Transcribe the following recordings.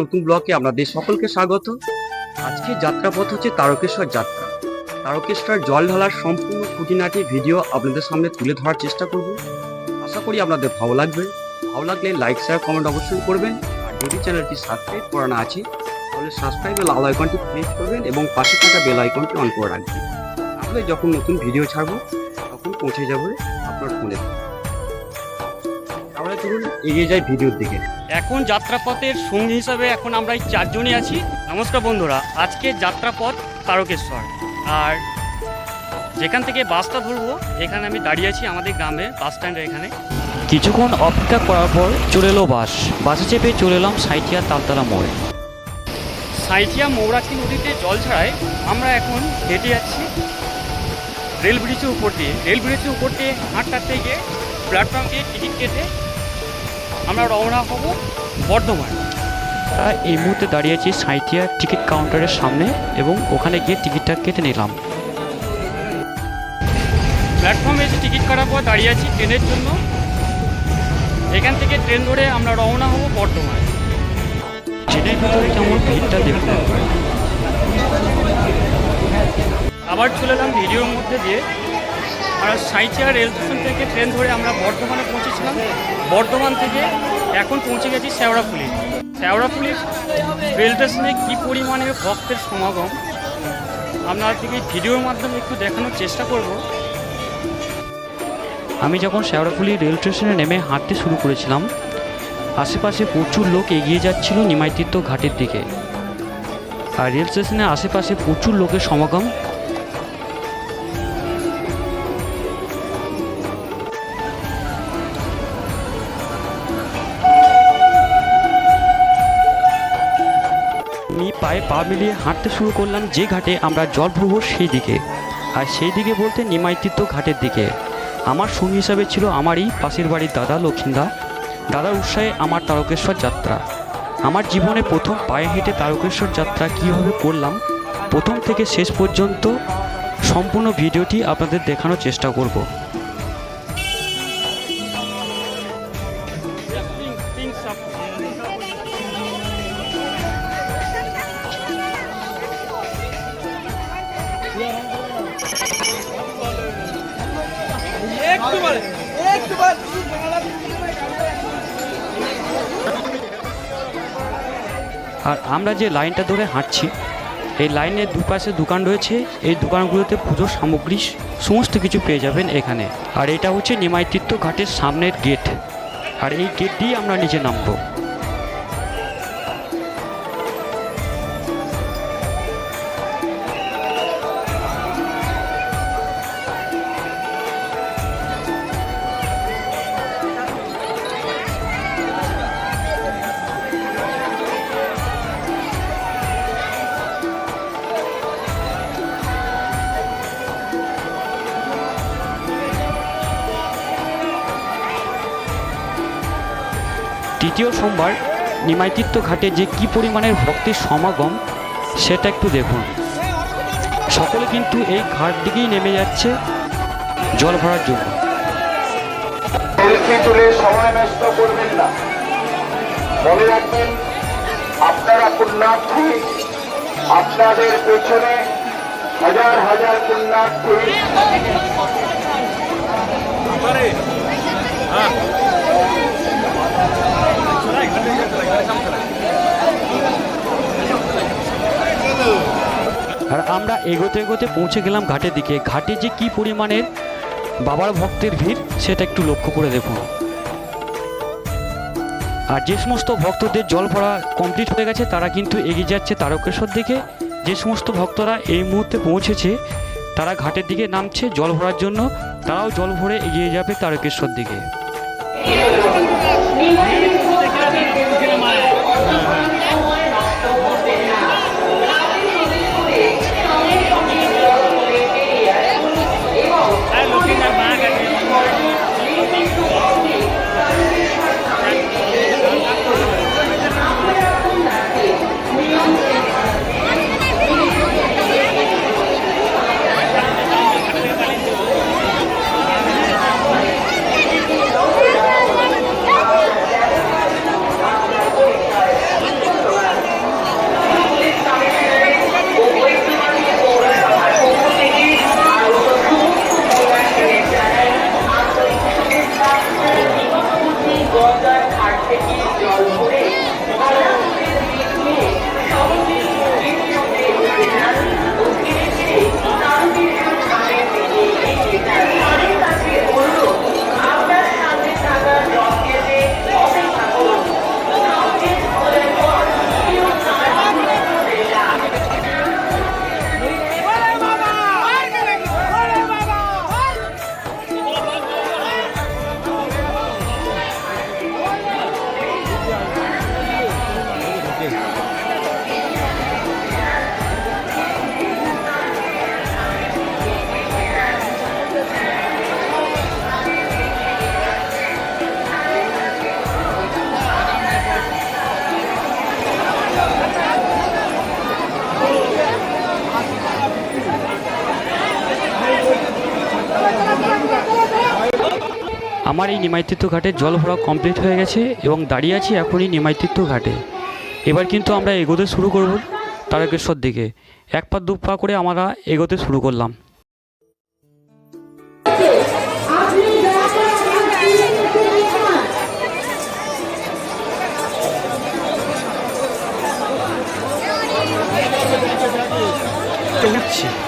নতুন ব্লকে আপনাদের সকলকে স্বাগত। আজকে যাত্রাপথ হচ্ছে তারকেশ্বর যাত্রা। তারকেশ্বর জল ঢালার সম্পূর্ণ খুঁটিনাটি ভিডিও আপনাদের সামনে তুলে ধরার চেষ্টা করব। আশা করি আপনাদের ভালো লাগবে। ভালো লাগলে লাইক শেয়ার কমেন্ট অবশ্যই করবেন। আর যদি চ্যানেলটি সাবস্ক্রাইব করানো আছে, তাহলে সাবস্ক্রাইবের লাল আইকনটি ক্লিক করবেন এবং পাশে থাকা বেল আইকনটি অন করে রাখবেন। তাহলে যখন নতুন ভিডিও ছাড়বো, তখন পৌঁছে যাবে আপনার ফোনে চলুন এগিয়ে যাই ভিডিওর দিকে। এখন যাত্রাপথের সঙ্গী হিসাবে এখন আমরা এই চারজনই আছি। নমস্কার বন্ধুরা আজকে যাত্রাপথ তারকেশ্বর। আর যেখান থেকে বাসটা ধরবো এখানে আমি দাঁড়িয়ে আছি আমাদের গ্রামে বাস স্ট্যান্ডের এখানে। কিছুক্ষণ অপেক্ষা করার পর চলে এলো বাস। বাসে চেপে চলে এলাম সাইটিয়া তালতলা মোড়ে। সাইথিয়া মৌরাক্ষী নদীতে জল ছাড়ায় আমরা এখন হেঁটে যাচ্ছি রেল ব্রিজের উপর দিয়ে। রেল ব্রিজের উপর দিয়ে হাঁটতে থেকে প্ল্যাটফর্ম দিয়ে টিকিট কেটে আমরা রওনা হব বর্ধমান। এই মুহূর্তে দাঁড়িয়ে আছি সাইটিয়া টিকিট কাউন্টারের সামনে এবং ওখানে গিয়ে টিকিটটা কেটে নিলাম। প্ল্যাটফর্মে এসে টিকিট কাটার পর দাঁড়িয়ে আছি ট্রেনের জন্য। এখান থেকে ট্রেন ধরে আমরা রওনা হব বর্ধমান। ট্রেনের ভিতরে কেমন ভিড়টা দেখুন আবার চলে এলাম ভিডিওর মধ্যে দিয়ে। আমরা সাইচিয়া রেল স্টেশন থেকে ট্রেন ধরে আমরা বর্ধমানে পৌঁছেছিলাম। বর্ধমান থেকে এখন পৌঁছে গেছি শেওড়াফুলি শেওড়াফুলি রেল স্টেশনে কী পরিমাণে ভক্তের সমাগম আপনাদেরকে ভিডিওর মাধ্যমে একটু দেখানোর চেষ্টা করব। আমি যখন শেওড়াফুলি রেল স্টেশনে নেমে হাঁটতে শুরু করেছিলাম, আশেপাশে প্রচুর লোক এগিয়ে যাচ্ছিল নিমাইতীর্থ ঘাটের দিকে। আর রেল স্টেশনের আশেপাশে প্রচুর লোকের সমাগম পায়ে পা মিলিয়ে হাঁটতে শুরু করলাম যে ঘাটে আমরা জল ভরবো সেই দিকে। আর সেই দিকে বলতে নিমাইতীর্থ ঘাটের দিকে। আমার সঙ্গী হিসাবে ছিল আমারই পাশের বাড়ির দাদা লক্ষ্মীদা দাদার উৎসাহে আমার তারকেশ্বর যাত্রা। আমার জীবনে প্রথম পায়ে হেঁটে তারকেশ্বর যাত্রা কীভাবে করলাম, প্রথম থেকে শেষ পর্যন্ত সম্পূর্ণ ভিডিওটি আপনাদের দেখানোর চেষ্টা করব। আমরা যে লাইনটা ধরে হাঁটছি, এই লাইনের দুপাশে দোকান রয়েছে। এই দোকানগুলোতে পুজোর সামগ্রী সমস্ত কিছু পেয়ে যাবেন এখানে। আর এটা হচ্ছে নিমাইতীর্থ ঘাটের সামনের গেট আর এই গেট দিয়ে আমরা নিচে নামবো। তৃতীয় সোমবার নিমাইতীর্থ ঘাটে যে কি পরিমাণের ভক্তির সমাগম সেটা একটু দেখুন। সকলে কিন্তু এই ঘাট দিকেই নেমে যাচ্ছে জল ভরার জন্য। সেলফি তুলে সময় নষ্ট করবেন না। মনে রাখবেন আপনারা পুণ্যার্থী আপনাদের পেছনে হাজার হাজার পুণ্যার্থী। আর আমরা এগোতে এগোতে পৌঁছে গেলাম ঘাটের দিকে। ঘাটে যে কি পরিমাণের বাবার ভক্তের ভিড়, সেটা একটু লক্ষ্য করে দেখুন আর যে সমস্ত ভক্তদের জল ভরা কমপ্লিট হয়ে গেছে, তারা কিন্তু এগিয়ে যাচ্ছে তারকেশ্বর দিকে। যে সমস্ত ভক্তরা এই মুহূর্তে পৌঁছেছে, তারা ঘাটের দিকে নামছে জল ভরার জন্য। তারাও জল ভরে এগিয়ে যাবে তারকেশ্বর দিকে। হ্যাঁ আমার এই নিমাইতীর্থ ঘাটে জল ভরা কমপ্লিট হয়ে গেছে এবং দাঁড়িয়ে আছি এখনই নিমাইতীর্থ ঘাটে। এবার কিন্তু আমরা এগোতে শুরু করব তারকেশ্বর দিকে। এক পা, দু পা করে আমরা এগোতে শুরু করলাম। আপনি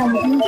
সমস্ত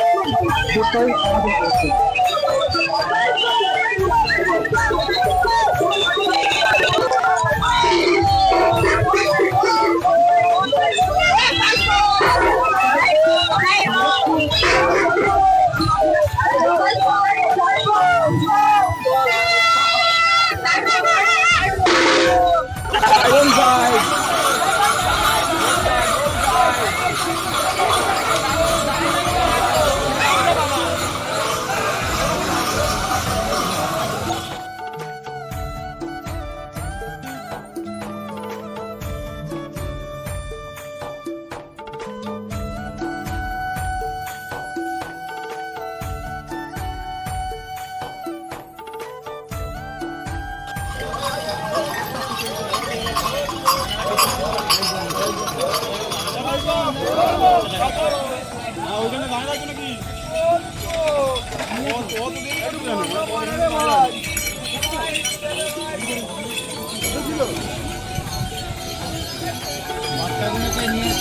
মাঠটা নিয়ে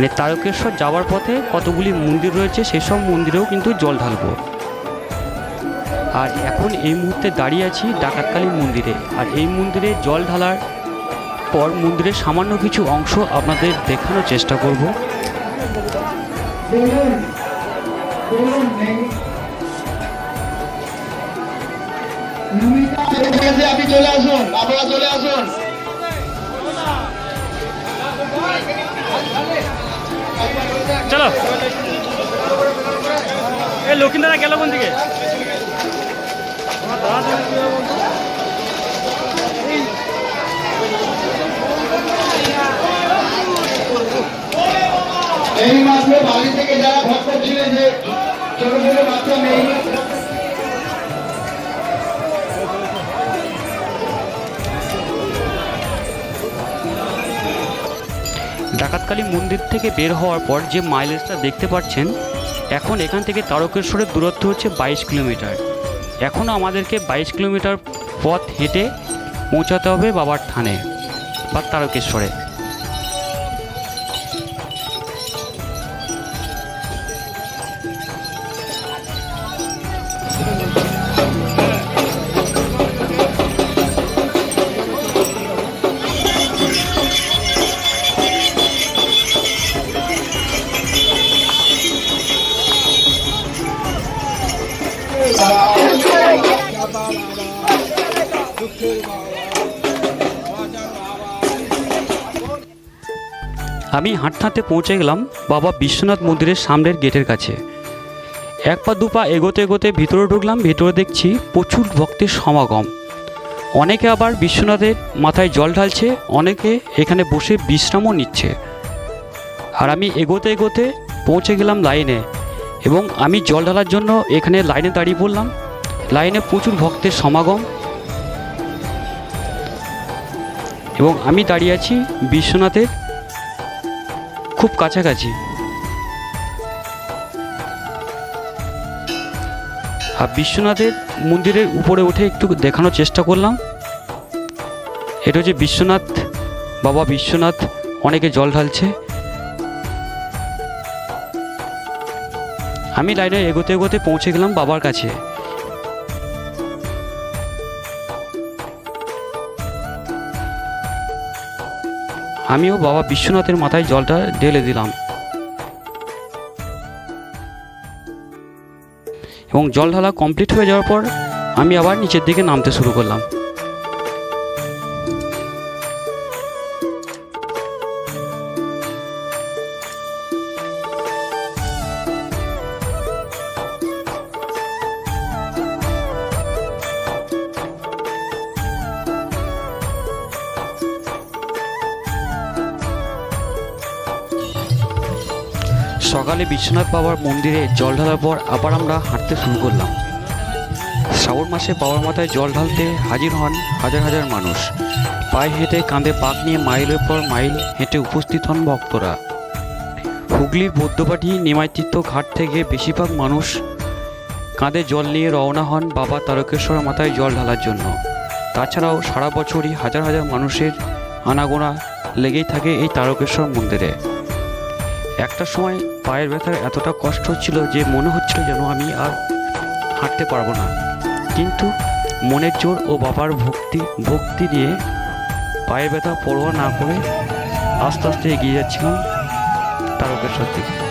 মানে তারকেশ্বর যাওয়ার পথে কতগুলি মন্দির রয়েছে, সেসব মন্দিরেও কিন্তু জল ঢালবো। আর এখন এই মুহূর্তে দাঁড়িয়ে আছি ডাকাতকালী মন্দিরে। আর এই মন্দিরে জল ঢালার পর মন্দিরের সামান্য কিছু অংশ আপনাদের দেখানোর চেষ্টা করব। আপনি চলে আসুন আপনারা চলে আসুন। চলো। এ লক্ষ্মীদারা গেল কোন দিকে? এই মাত্র বাড়ি থেকে যারা ভক্ত ছিলেন যে ডাকাতকালী মন্দির থেকে বের হওয়ার পর যে মাইলেজটা দেখতে পাচ্ছেন, এখন এখান থেকে তারকেশ্বরের দূরত্ব হচ্ছে বাইশ কিলোমিটার। এখনও আমাদেরকে বাইশ কিলোমিটার পথ হেঁটে পৌঁছাতে হবে বাবার থানে বা তারকেশ্বরে। আমি হাঁটতে হাঁটতে পৌঁছে গেলাম বাবা বিশ্বনাথ মন্দিরের সামনের গেটের কাছে। এক পা দু পা এগোতে এগোতে ভিতরে ঢুকলাম, ভিতরে দেখছি প্রচুর ভক্তের সমাগম। অনেকে আবার বিশ্বনাথের মাথায় জল ঢালছে, অনেকে এখানে বসে বিশ্রামও নিচ্ছে। আর আমি এগোতে এগোতে পৌঁছে গেলাম লাইনে এবং আমি জল ঢালার জন্য এখানে লাইনে দাঁড়িয়ে পড়লাম। লাইনে প্রচুর ভক্তের সমাগম এবং আমি দাঁড়িয়ে আছি বিশ্বনাথের খুব কাছাকাছি। আর বিশ্বনাথের মন্দিরের উপরে উঠে একটু দেখানোর চেষ্টা করলাম। এটা হচ্ছে বিশ্বনাথ, বাবা বিশ্বনাথ, অনেকে জল ঢালছে। আমি লাইনে এগোতে এগোতে পৌঁছে গেলাম বাবার কাছে। আমিও বাবা বিশ্বনাথের মাথায় জলটা ঢেলে দিলাম। এবং জল ঢালা কমপ্লিট হয়ে যাওয়ার পর আমি আবার নিচের দিকে নামতে শুরু করলাম। বিশ্বনাথ বাবার মন্দিরে জল ঢালার পর আবার আমরা হাঁটতে শুরু করলাম। শ্রাবণ মাসে বাবার মাথায় জল ঢালতে হাজির হন হাজার হাজার মানুষ। পায়ে হেঁটে কাঁধে পাক নিয়ে মাইলের পর মাইল হেঁটে উপস্থিত হন ভক্তরা। হুগলির বৌদ্ধবাটি নিমাইতীর্থ ঘাট থেকে বেশিরভাগ মানুষ কাঁধে জল নিয়ে রওনা হন বাবা তারকেশ্বর মাথায় জল ঢালার জন্য। তাছাড়াও সারা বছরই হাজার হাজার মানুষের আনাগোনা লেগেই থাকে এই তারকেশ্বর মন্দিরে। একটা সময় পায়ের ব্যথার এতটা কষ্ট হচ্ছিল যে মনে হচ্ছিল যেন আমি আর হাঁটতে পারব না। কিন্তু মনের জোর ও বাবার ভক্তি ভক্তি দিয়ে পায়ের ব্যথা পরোয়া না করে আস্তে আস্তে এগিয়ে যাচ্ছিলাম তারকেশ্বর দিকে।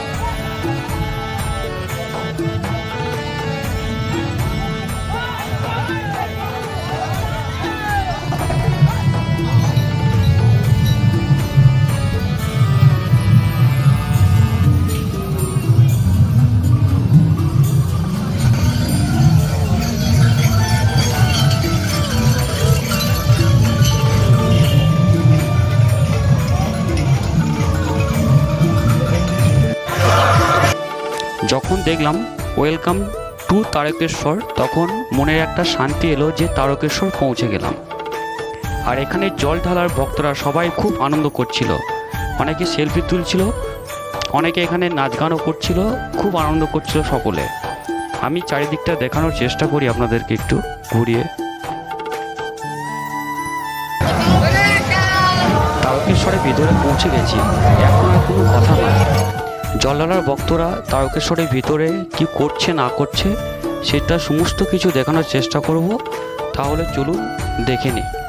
দেখলাম ওয়েলকাম টু তারকেশ্বর। তখন মনের একটা শান্তি এলো যে তারকেশ্বর পৌঁছে গেলাম। আর এখানে জল ঢালার ভক্তরা সবাই খুব আনন্দ করছিল। অনেকে সেলফি তুলছিল, অনেকে এখানে নাচ গানও করছিল, খুব আনন্দ করছিল সকলে। আমি চারিদিকটা দেখানোর চেষ্টা করি আপনাদেরকে একটু ঘুরিয়ে। তারকেশ্বরের ভিতরে পৌঁছে গেছি। এখন আর কোনো কথা নয় জলঢালার ভক্তরা তারকেশ্বরের ভিতরে কি করছে, না করছে, সেটা সমস্ত কিছু দেখানোর চেষ্টা করব। তাহলে চলুন দেখে নিই।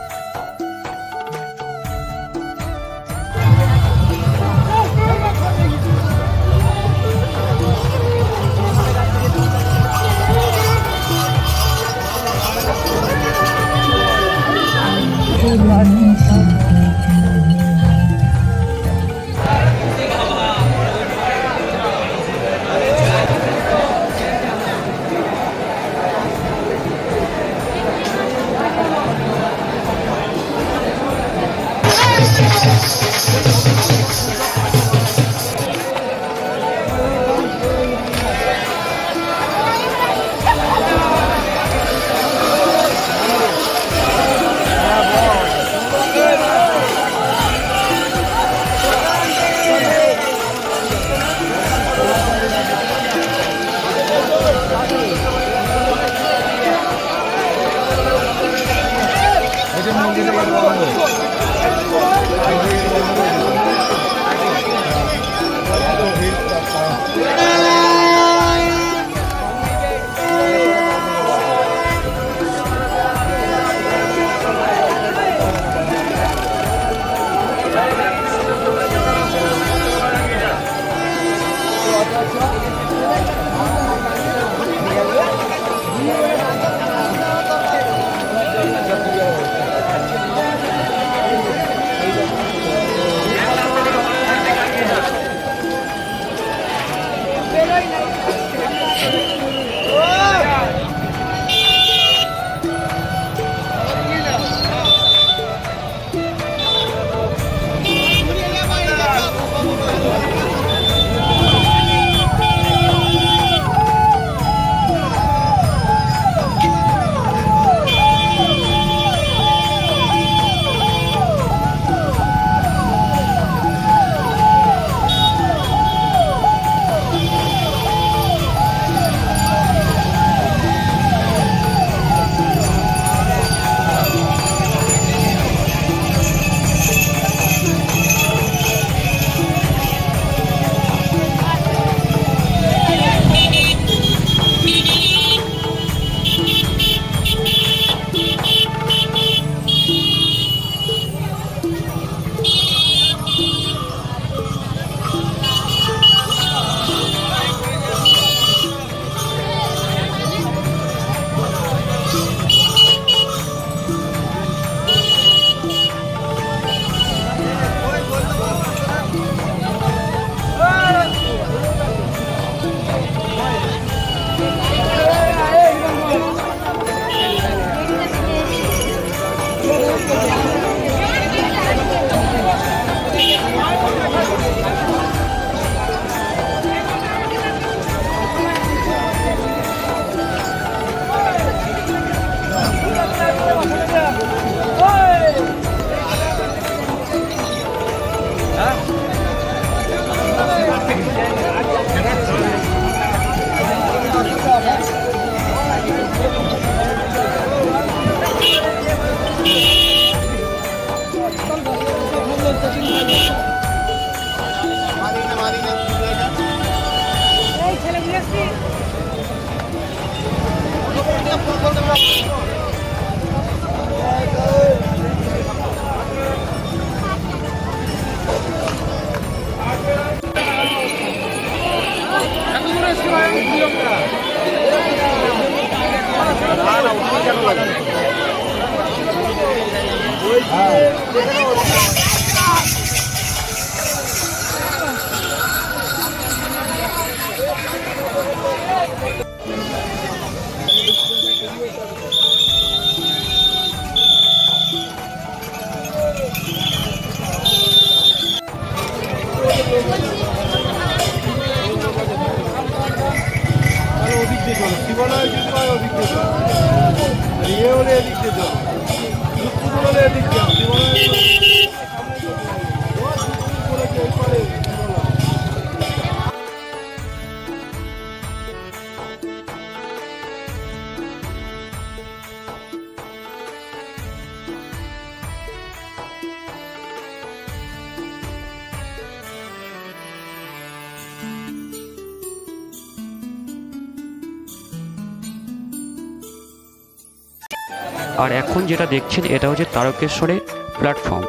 যেটা দেখছেন, এটা হচ্ছে তারকেশ্বরের প্ল্যাটফর্ম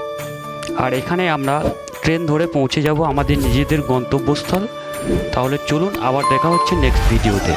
আর এখানে আমরা ট্রেন ধরে পৌঁছে যাব আমাদের নিজেদের গন্তব্যস্থল। তাহলে চলুন, আবার দেখা হচ্ছে নেক্সট ভিডিওতে